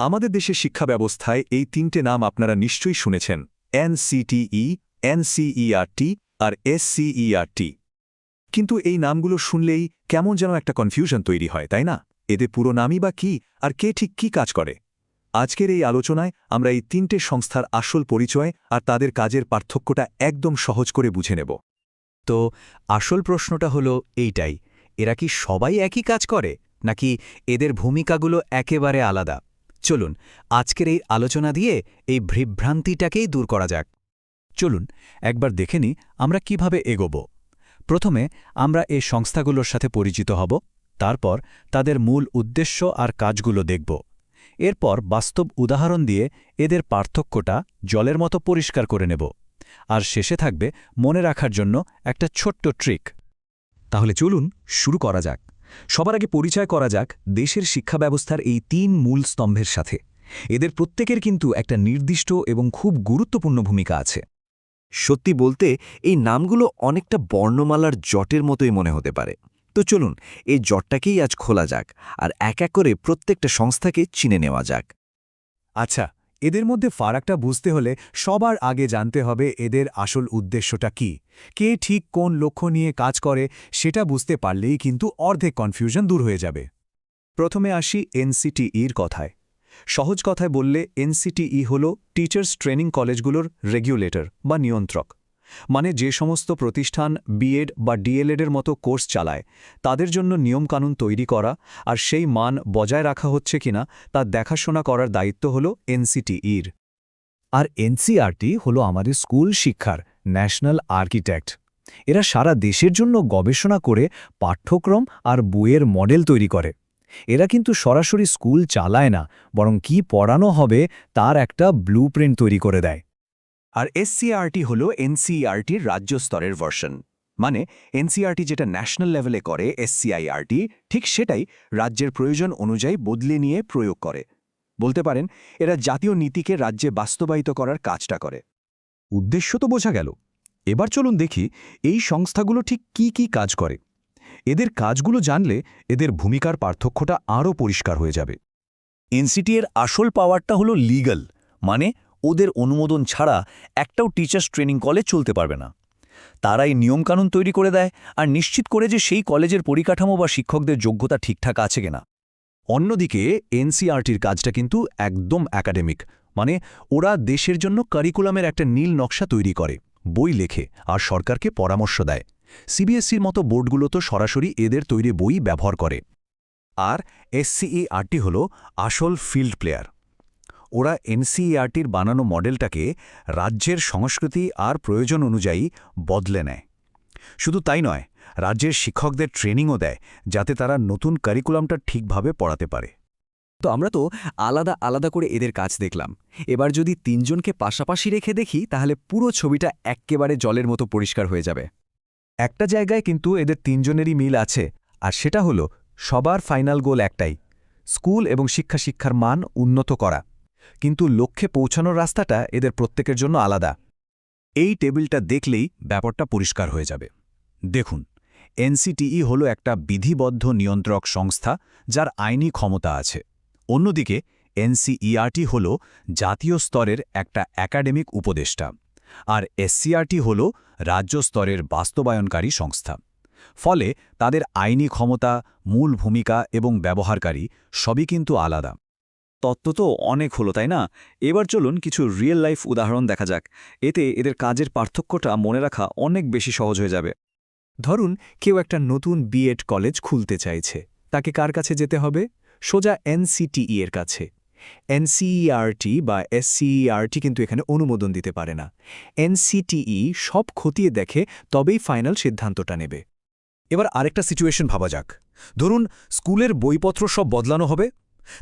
আমাদের দেশের শিক্ষা ব্যবস্থায় এই তিনটে নাম আপনারা নিশ্চয়ই শুনেছেন এনসিটিই এনসিইআরটি আর এসসিইআরটি কিন্তু এই নামগুলো শুনলেই কেমন যেন একটা কনফিউশন তৈরি হয়, তাই না? এদের পুরো নামই বা কি আর কে ঠিক কি কাজ করে? আজকের এই আলোচনায় আমরা এই তিনটে সংস্থার আসল পরিচয় আর তাদের কাজের পার্থক্যটা একদম সহজ করে বুঝে নেব। তো আসল প্রশ্নটা হলো এইটাই, এরা কি সবাই একই কাজ করে, নাকি এদের ভূমিকাগুলো একেবারে আলাদা? চলুন, আজকের এই আলোচনা দিয়ে এই বিভ্রান্তিটাকেই দূর করা যাক। চলুন, একবার দেখে নিই আমরা কীভাবে এগোব। প্রথমে আমরা এই সংস্থাগুলোর সাথে পরিচিত হব, তারপর তাদের মূল উদ্দেশ্য আর কাজগুলো দেখব। এরপর বাস্তব উদাহরণ দিয়ে এদের পার্থক্যটা জলের মতো পরিষ্কার করে নেব। আর শেষে থাকবে মনে রাখার জন্য একটা ছোট্ট ট্রিক। তাহলে চলুন শুরু করা যাক। সবার আগে পরিচয় করা যাক দেশের শিক্ষা ব্যবস্থার এই তিন মূল স্তম্ভের সাথে। এদের প্রত্যেকের কিন্তু একটা নির্দিষ্ট এবং খুব গুরুত্বপূর্ণ ভূমিকা আছে। সত্যি বলতে, এই নামগুলো অনেকটা বর্ণমালার জটের মতোই মনে হতে পারে। তো চলুন, এই জটটাকেই আজ খোলা যাক, আর এক এক করে প্রত্যেকটা সংস্থাকে চিনে নেওয়া যাক। আচ্ছা এদের মধ্যে ফারাকটা বুঝতে হলে সবার আগে জানতে হবে এদের আসল উদ্দেশ্যটা কি। কে ঠিক কোন লক্ষ্য নিয়ে কাজ করে সেটা বুঝতে পারলেই কিন্তু অর্ধেক কনফিউশন দূর হয়ে যাবে। প্রথমে আসি এনসিটিইর কথায়। সহজ কথায় বললে এনসিটিই হল টিচার্স ট্রেনিং কলেজগুলোর রেগুলেটর বা নিয়ন্ত্রক। মানে যে সমস্ত প্রতিষ্ঠান বিএড বা ডিএলএডের মতো কোর্স চালায়, তাদের জন্য নিয়মকানুন তৈরি করা আর সেই মান বজায় রাখা হচ্ছে কিনা তা দেখাশোনা করার দায়িত্ব হল এনসিটিইর আর এনসিআরটি হল আমাদের স্কুল শিক্ষার, ন্যাশনাল আর্কিটেক্ট। এরা সারা দেশের জন্য গবেষণা করে পাঠ্যক্রম আর বইয়ের মডেল তৈরি করে। এরা কিন্তু সরাসরি স্কুল চালায় না, বরং কি পড়ানো হবে তার একটা ব্লুপ্রিন্ট তৈরি করে দেয়। আর এসসিআরটি হল এনসিআরটির রাজ্য স্তরের ভার্সন মানে এনসিআরটি যেটা ন্যাশনাল লেভেলে করে এসসিআইআরটি ঠিক সেটাই রাজ্যের প্রয়োজন অনুযায়ী বদলে নিয়ে প্রয়োগ করে। বলতে পারেন, এরা জাতীয় নীতিকে রাজ্যে বাস্তবায়িত করার কাজটা করে। উদ্দেশ্য তো বোঝা গেল। এবার চলুন দেখি এই সংস্থাগুলো ঠিক কি কি কাজ করে। এদের কাজগুলো জানলে এদের ভূমিকার পার্থক্যটা আরও পরিষ্কার হয়ে যাবে। এনসিটি এর আসল পাওয়ারটা হলো লিগ্যাল মানে ওদের অনুমোদন ছাড়া একটাও টিচার্স ট্রেনিং কলেজ চলতে পারবে না। তারাই নিয়মকানুন তৈরি করে দেয় আর নিশ্চিত করে যে সেই কলেজের পরিকাঠামো বা শিক্ষকদের যোগ্যতা ঠিকঠাক আছে কিনা। অন্যদিকে এনসিআরটির কাজটা কিন্তু একদম একাডেমিক। মানে ওরা দেশের জন্য কারিকুলামের একটা নীল নকশা তৈরি করে, বই লেখে আর সরকারকে পরামর্শ দেয়। সিবিএসসির মতো বোর্ডগুলো তো সরাসরি এদের তৈরি বই ব্যবহার করে। আর এসসিইআরটি হল আসল ফিল্ড প্লেয়ার। ওরা এনসিইআরটির বানানো মডেলটাকে রাজ্যের সংস্কৃতি আর প্রয়োজন অনুযায়ী বদলে নেয়। শুধু তাই নয়, রাজ্যের শিক্ষকদের ট্রেনিংও দেয় যাতে তারা নতুন কারিকুলামটা ঠিকভাবে পড়াতে পারে। তো আমরা তো আলাদা আলাদা করে এদের কাজ দেখলাম। এবার যদি তিনজনকে পাশাপাশি রেখে দেখি, তাহলে পুরো ছবিটা এক্কেবারে জলের মতো পরিষ্কার হয়ে যাবে। একটা জায়গায় কিন্তু এদের তিনজনেরই মিল আছে, আর সেটা হলো সবার ফাইনাল গোল একটাই, স্কুল এবং শিক্ষা শিক্ষার মান উন্নত করা। কিন্তু লক্ষ্যে পৌঁছানোর রাস্তাটা এদের প্রত্যেকের জন্য আলাদা। এই টেবিলটা দেখলেই ব্যাপারটা পরিষ্কার হয়ে যাবে। দেখুন, এনসিটিই হল একটা বিধিবদ্ধ নিয়ন্ত্রক সংস্থা যার আইনি ক্ষমতা আছে। অন্যদিকে, এনসিইআরটি হল জাতীয় স্তরের একটা একাডেমিক উপদেষ্টা আর এসসিআরটি হল রাজ্য স্তরের বাস্তবায়নকারী সংস্থা। ফলে তাদের আইনি ক্ষমতা, মূল ভূমিকা এবং ব্যবহারকারী সবই কিন্তু আলাদা। তত্ত্ব তো অনেক হলো, তাই না? এবার চলুন কিছু রিয়েল লাইফ উদাহরণ দেখা যাক। এতে এদের কাজের পার্থক্যটা মনে রাখা অনেক বেশি সহজ হয়ে যাবে। ধরুন, কেউ একটা নতুন বিএড কলেজ খুলতে চাইছে। তাকে কার কাছে যেতে হবে? সোজা এনসিটিই এর কাছে। এনসিইআরটি বা এসসিইআরটি কিন্তু এখানে অনুমোদন দিতে পারে না। এনসিটিই সব খতিয়ে দেখে তবেই ফাইনাল সিদ্ধান্তটা নেবে। এবার আরেকটা সিচুয়েশন ভাবা যাক। ধরুন, স্কুলের বইপত্র সব বদলানো হবে।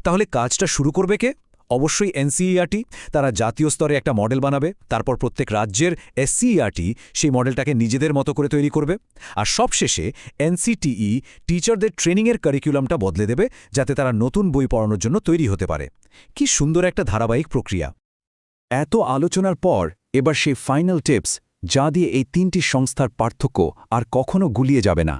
তাহলে কাজটা শুরু করবে কে? অবশ্যই এনসিইআরটি তারা জাতীয় স্তরে একটা মডেল বানাবে, তারপর প্রত্যেক রাজ্যের এসসিইআরটি সেই মডেলটাকে নিজেদের মতো করে তৈরি করবে, আর সবশেষে এনসিটিই টিচারদের ট্রেনিংয়ের কারিকুলামটা বদলে দেবে, যাতে তারা নতুন বই পড়ানোর জন্য তৈরি হতে পারে। কি সুন্দর একটা ধারাবাহিক প্রক্রিয়া। এত আলোচনার পর এবার সেই ফাইনাল টিপস, যা দিয়ে এই তিনটি সংস্থার পার্থক্য আর কখনো গুলিয়ে যাবে না।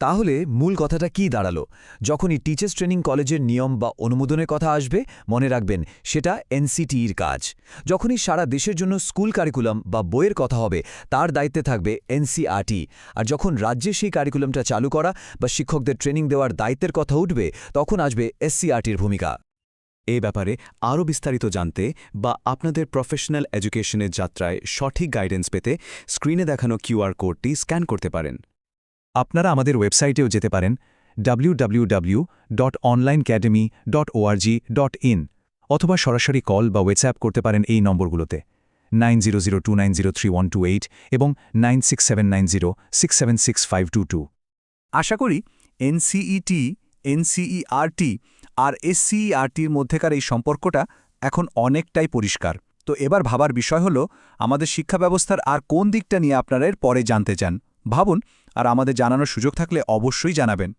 তাহলে মূল কথাটা কি দাঁড়াল? যখনই টিচার্স ট্রেনিং কলেজের নিয়ম বা অনুমোদনের কথা আসবে, মনে রাখবেন সেটা এনসিটির কাজ। যখনই সারা দেশের জন্য স্কুল কারিকুলাম বা বইয়ের কথা হবে, তার দায়িত্বে থাকবে এনসিআরটি। আর যখন রাজ্যে সেই কারিকুলামটা চালু করা বা শিক্ষকদের ট্রেনিং দেওয়ার দায়িত্বের কথা উঠবে, তখন আসবে এসসিআরটির ভূমিকা। এ ব্যাপারে আরও বিস্তারিত জানতে বা আপনাদের প্রফেশনাল এডুকেশনের যাত্রায় সঠিক গাইডেন্স পেতে স্ক্রিনে দেখানো কিউআর কোডটি স্ক্যান করতে পারেন। আপনারা আমাদের ওয়েবসাইটেও যেতে পারেন www.onlineacademy.org.in অথবা সরাসরি কল বা হোয়াটসঅ্যাপ করতে পারেন এই নম্বরগুলোতে নাইন এবং নাইন আশা করি এনসিইটি, এনসিইআরটি আর এসসিইআরটির মধ্যেকার এই সম্পর্কটা এখন অনেকটাই পরিষ্কার। তো এবার ভাবার বিষয় হলো, আমাদের শিক্ষা ব্যবস্থার আর কোন দিকটা নিয়ে আপনারা এর পরে জানতে চান। ভাবুন আর আমাদের জানানোর সুযোগ থাকলে অবশ্যই জানাবেন।